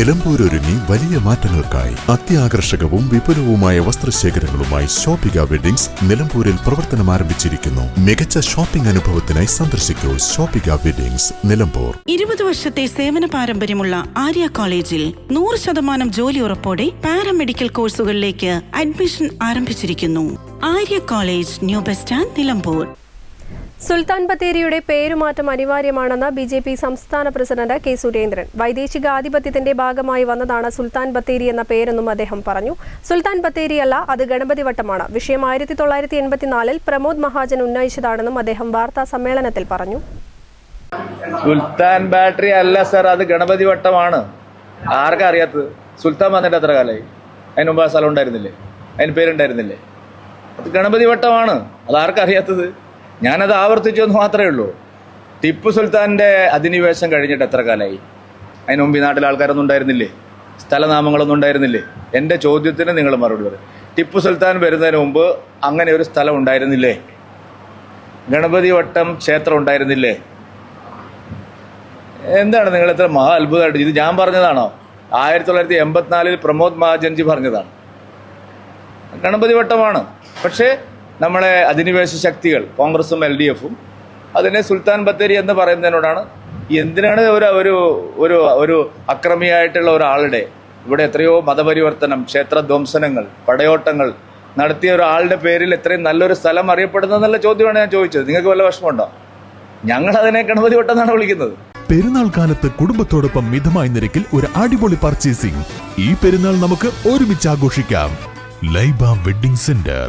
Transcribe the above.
നിലമ്പൂരൊരുങ്ങി വലിയ മാറ്റങ്ങൾക്കായി അത്യാകർഷകവും വിപുലവുമായ വസ്ത്രശേഖരങ്ങളുമായി ഷോപ്പിക വെഡിങ്സ് നിലമ്പൂരിൽ പ്രവർത്തനം ആരംഭിച്ചിരിക്കുന്നു. മികച്ച ഷോപ്പിംഗ് അനുഭവത്തിനായി സന്ദർശിക്കൂ ഷോപ്പിക വെഡിങ്സ് നിലമ്പൂർ. ഇരുപത് വർഷത്തെ സേവന പാരമ്പര്യമുള്ള ആര്യ കോളേജിൽ നൂറ് ശതമാനം ജോലി ഉറപ്പോടെ പാരാമെഡിക്കൽ കോഴ്സുകളിലേക്ക് അഡ്മിഷൻ ആരംഭിച്ചിരിക്കുന്നു. Arya college new bus stand Nilambur. സുൽത്താൻ ബത്തേരിയുടെ പേരുമാറ്റം അനിവാര്യമാണെന്ന് ബി ജെ പി സംസ്ഥാന പ്രസിഡന്റ് കെ സുരേന്ദ്രൻ. വൈദേശിക ആധിപത്യത്തിന്റെ ഭാഗമായി വന്നതാണ് സുൽത്താൻ ബത്തേരി എന്ന പേരെന്നും അദ്ദേഹം പറഞ്ഞു. സുൽത്താൻ ബത്തേരിയല്ല അത് ഗണപതി വട്ടമാണ് വിഷയം ആയിരത്തി തൊള്ളായിരത്തി എൺപത്തിനാലിൽ പ്രമോദ് മഹാജൻ ഉന്നയിച്ചതാണെന്നും അദ്ദേഹം വാർത്താ സമ്മേളനത്തിൽ പറഞ്ഞു. സുൽത്താൻ ബാറ്ററി അല്ല സർ അത് ഗണപതി വട്ടമാണ് ആർക്കാ അറിയാത്തത്? സുൽത്താൻ വന്നിട്ട് എത്ര കാലമായി അതിന് മുമ്പ് ആ സ്ഥലം ഉണ്ടായിരുന്നില്ലേ? അതിന് പേരുണ്ടായിരുന്നില്ലേ? അത് ഗണപതി വട്ടമാണ് അത് ആർക്കാ അറിയാത്തത്? ഞാനത് ആവർത്തിച്ചു എന്ന് മാത്രമേ ഉള്ളൂ. ടിപ്പു സുൽത്താന്റെ അധിനിവേശം കഴിഞ്ഞിട്ട് എത്ര കാലമായി? അതിന് മുമ്പ് ഈ നാട്ടിലെ ആൾക്കാരൊന്നും ഉണ്ടായിരുന്നില്ലേ? സ്ഥലനാമങ്ങളൊന്നും ഉണ്ടായിരുന്നില്ലേ? എന്റെ ചോദ്യത്തിന് നിങ്ങൾ മറുപടി പറയും. ടിപ്പു സുൽത്താൻ വരുന്നതിന് മുമ്പ് അങ്ങനെ ഒരു സ്ഥലം ഉണ്ടായിരുന്നില്ലേ? ഗണപതി വട്ടം ക്ഷേത്രം ഉണ്ടായിരുന്നില്ലേ? എന്താണ് നിങ്ങൾ എത്ര മഹാ അത്ഭുതമായിട്ട്? ഇത് ഞാൻ പറഞ്ഞതാണോ? ആയിരത്തി തൊള്ളായിരത്തി എൺപത്തിനാലിൽ പ്രമോദ് മഹാജൻജി പറഞ്ഞതാണ്. ഗണപതി വട്ടമാണ്. പക്ഷേ നമ്മളെ അധിനിവേശ ശക്തികൾ കോൺഗ്രസും എൽ ഡി എഫും അതിനെ സുൽത്താൻ ബത്തേരി എന്ന് പറയുന്നതിനോടാണ്. എന്തിനാണ് ഒരു ഒരു ഒരു ഒരു അക്രമിയായിട്ടുള്ള ഒരാളുടെ ഇവിടെ എത്രയോ മതപരിവർത്തനം ക്ഷേത്രധ്വംസനങ്ങൾ പടയോട്ടങ്ങൾ നടത്തിയ ഒരാളുടെ പേരിൽ എത്രയും നല്ലൊരു സ്ഥലം അറിയപ്പെടുന്നതെന്നുള്ള ചോദ്യമാണ് ഞാൻ ചോദിച്ചത്. നിങ്ങൾക്ക് വല്ല വിഷമമുണ്ടോ? ഞങ്ങൾ അതിനെ ഗണപതി വട്ടെന്നാണ് വിളിക്കുന്നത്. പെരുന്നാൾ കാലത്ത് കുടുംബത്തോടൊപ്പം മിതമായ നിരക്കിൽ ഒരു അടിപൊളി പർച്ചേസിംഗ് ഈ പെരുന്നാൾ നമുക്ക് ഒരുമിച്ച് ആഘോഷിക്കാം. Laiba wedding centre.